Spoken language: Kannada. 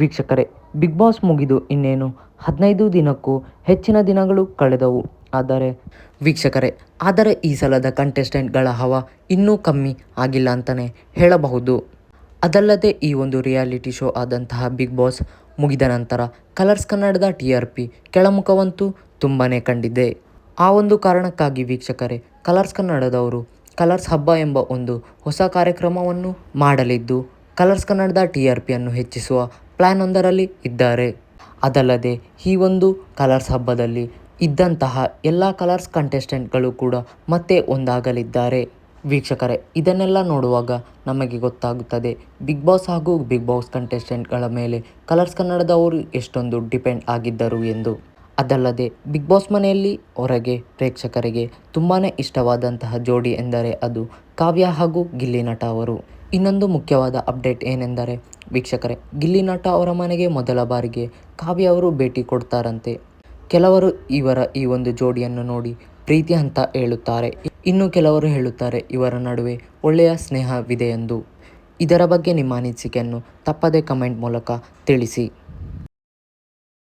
ವೀಕ್ಷಕರೇ, ಬಿಗ್ ಬಾಸ್ ಮುಗಿದು ಇನ್ನೇನು? ಹದಿನೈದು ದಿನಕ್ಕೂ ಹೆಚ್ಚಿನ ದಿನಗಳು ಕಳೆದವು. ಆದರೆ ವೀಕ್ಷಕರೇ, ಆದರೆ ಈ ಸಲದ ಕಂಟೆಸ್ಟೆಂಟ್ಗಳ ಹವ ಇನ್ನೂ ಕಮ್ಮಿ ಆಗಿಲ್ಲ ಅಂತಲೇ ಹೇಳಬಹುದು. ಅದಲ್ಲದೆ ಈ ಒಂದು ರಿಯಾಲಿಟಿ ಶೋ ಆದಂತಹ ಬಿಗ್ ಬಾಸ್ ಮುಗಿದ ನಂತರ ಕಲರ್ಸ್ ಕನ್ನಡದ ಟಿ ಆರ್ ಪಿ ಕೆಳಮುಖವಂತೂ ತುಂಬಾ ಕಂಡಿದೆ. ಆ ಒಂದು ಕಾರಣಕ್ಕಾಗಿ ವೀಕ್ಷಕರೇ, ಕಲರ್ಸ್ ಕನ್ನಡದವರು ಕಲರ್ಸ್ ಹಬ್ಬ ಎಂಬ ಒಂದು ಹೊಸ ಕಾರ್ಯಕ್ರಮವನ್ನು ಮಾಡಲಿದ್ದು, ಕಲರ್ಸ್ ಕನ್ನಡದ ಟಿ ಆರ್ ಪಿಯನ್ನು ಹೆಚ್ಚಿಸುವ ಪ್ಲ್ಯಾನ್ ಒಂದರಲ್ಲಿ ಇದ್ದಾರೆ. ಅದಲ್ಲದೆ, ಈ ಒಂದು ಕಲರ್ಸ್ ಹಬ್ಬದಲ್ಲಿ ಇದ್ದಂತಹ ಎಲ್ಲ ಕಲರ್ಸ್ ಕಂಟೆಸ್ಟೆಂಟ್ಗಳು ಕೂಡ ಮತ್ತೆ ಒಂದಾಗಲಿದ್ದಾರೆ. ವೀಕ್ಷಕರೇ, ಇದನ್ನೆಲ್ಲ ನೋಡುವಾಗ ನಮಗೆ ಗೊತ್ತಾಗುತ್ತದೆ, ಬಿಗ್ ಬಾಸ್ ಹಾಗೂ ಬಿಗ್ ಬಾಸ್ ಕಂಟೆಸ್ಟೆಂಟ್ಗಳ ಮೇಲೆ ಕಲರ್ಸ್ ಕನ್ನಡದವರು ಎಷ್ಟೊಂದು ಡಿಪೆಂಡ್ ಆಗಿದ್ದರು ಎಂದು. ಅದಲ್ಲದೆ ಬಿಗ್ ಬಾಸ್ ಮನೆಯಲ್ಲಿ ಹೊರಗೆ ಪ್ರೇಕ್ಷಕರಿಗೆ ತುಂಬಾ ಇಷ್ಟವಾದಂತಹ ಜೋಡಿ ಎಂದರೆ ಅದು ಕಾವ್ಯ ಹಾಗೂ ಗಿಲ್ಲಿ ನಟ ಅವರು. ಇನ್ನೊಂದು ಮುಖ್ಯವಾದ ಅಪ್ಡೇಟ್ ಏನೆಂದರೆ ವೀಕ್ಷಕರೇ, ಗಿಲ್ಲಿ ನಟ ಅವರ ಮನೆಗೆ ಮೊದಲ ಬಾರಿಗೆ ಕಾವ್ಯ ಅವರು ಭೇಟಿ ಕೊಡ್ತಾರಂತೆ. ಕೆಲವರು ಇವರ ಈ ಒಂದು ಜೋಡಿಯನ್ನು ನೋಡಿ ಪ್ರೀತಿ ಅಂತ ಹೇಳುತ್ತಾರೆ. ಇನ್ನು ಕೆಲವರು ಹೇಳುತ್ತಾರೆ, ಇವರ ನಡುವೆ ಒಳ್ಳೆಯ ಸ್ನೇಹವಿದೆ ಎಂದು. ಇದರ ಬಗ್ಗೆ ನಿಮ್ಮ ಅನಿಸಿಕೆಯನ್ನು ತಪ್ಪದೇ ಕಮೆಂಟ್ ಮೂಲಕ ತಿಳಿಸಿ.